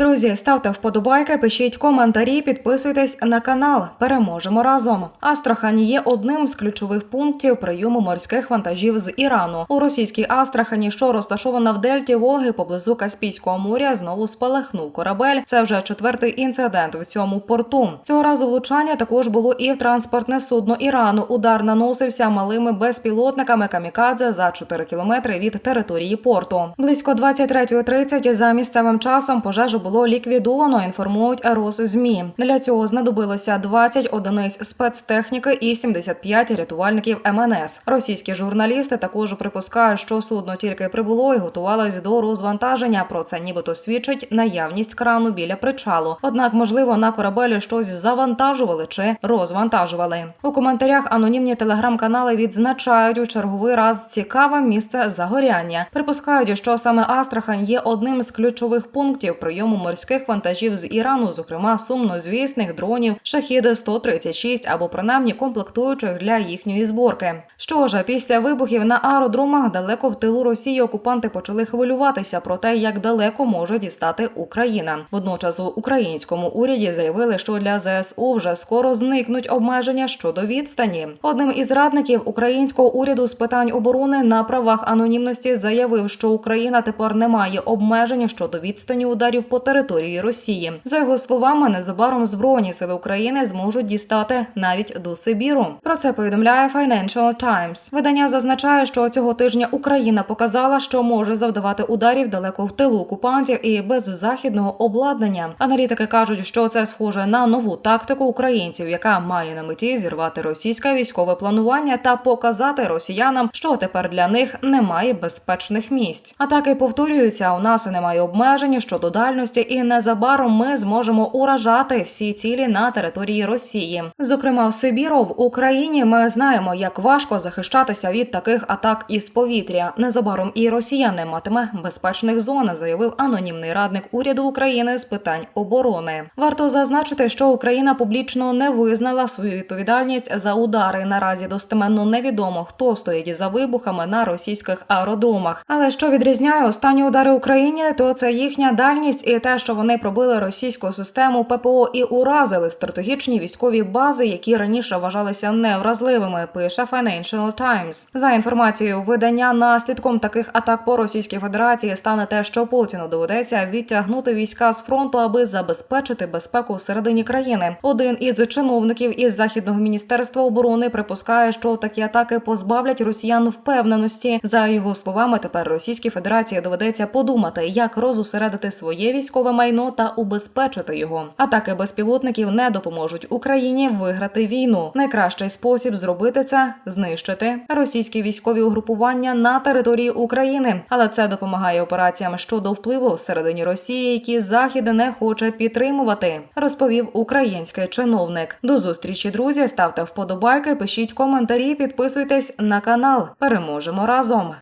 Друзі, ставте вподобайки, пишіть коментарі, підписуйтесь на канал. Переможемо разом. Астрахань є одним з ключових пунктів прийому морських вантажів з Ірану. У російській Астрахані, що розташована в дельті Волги поблизу Каспійського моря, знову спалахнув корабель. Це вже четвертий інцидент в цьому порту. Цього разу влучання також було і в транспортне судно Ірану. Удар наносився малими безпілотниками камікадзе за 4 кілометри від території порту. Близько 23.30 за місцевим часом пожежу було ліквідовано. Інформують Росзмі. Для цього знадобилося 20 одиниць спецтехніки і 75 рятувальників МНС. Російські журналісти також припускають, що судно тільки прибуло і готувалось до розвантаження. Про це нібито свідчить наявність крану біля причалу. Однак, можливо, на корабелі щось завантажували чи розвантажували. У коментарях анонімні телеграм-канали відзначають у черговий раз цікаве місце загоряння. Припускають, що саме Астрахань є одним з ключових пунктів прийому морських вантажів з Ірану, зокрема сумнозвісних дронів Шахіди 136 або принаймні комплектуючих для їхньої зборки. Що ж, після вибухів на аеродромах далеко в тилу Росії окупанти почали хвилюватися про те, як далеко може дістати Україна. Водночас у українському уряді заявили, що для ЗСУ вже скоро зникнуть обмеження щодо відстані. Одним із радників українського уряду з питань оборони на правах анонімності заявив, що Україна тепер не має обмежень щодо відстані ударів по території Росії. За його словами, незабаром збройні сили України зможуть дістати навіть до Сибіру. Про це повідомляє Financial Times. Видання зазначає, що цього тижня Україна показала, що може завдавати ударів далеко в тилу окупантів і без західного обладнання. Аналітики кажуть, що це схоже на нову тактику українців, яка має на меті зірвати російське військове планування та показати росіянам, що тепер для них немає безпечних місць. Атаки повторюються. У нас немає обмежень щодо дальності, і незабаром ми зможемо уражати всі цілі на території Росії. Зокрема, в Сибіру в Україні ми знаємо, як важко захищатися від таких атак із повітря. Незабаром і Росія не матиме безпечних зон, заявив анонімний радник уряду України з питань оборони. Варто зазначити, що Україна публічно не визнала свою відповідальність за удари. Наразі достеменно невідомо, хто стоїть за вибухами на російських аеродромах. Але що відрізняє останні удари Україні, то це їхня дальність і те, що вони пробили російську систему ППО і уразили стратегічні військові бази, які раніше вважалися невразливими. Пише Financial Times. За інформацією видання, наслідком таких атак по Російській Федерації стане те, що Путіну доведеться відтягнути війська з фронту, аби забезпечити безпеку всередині країни. Один із чиновників із західного міністерства оборони припускає, що такі атаки позбавлять росіян впевненості. За його словами, тепер Російській Федерації доведеться подумати, як розусередити своє військове майно та убезпечити його. Атаки безпілотників не допоможуть Україні виграти війну. Найкращий спосіб зробити це знищити російські військові угрупування на території України, але це допомагає операціям щодо впливу всередині Росії, які захід не хоче підтримувати, розповів український чиновник. До зустрічі, друзі. Ставте вподобайки, пишіть коментарі, підписуйтесь на канал. Переможемо разом.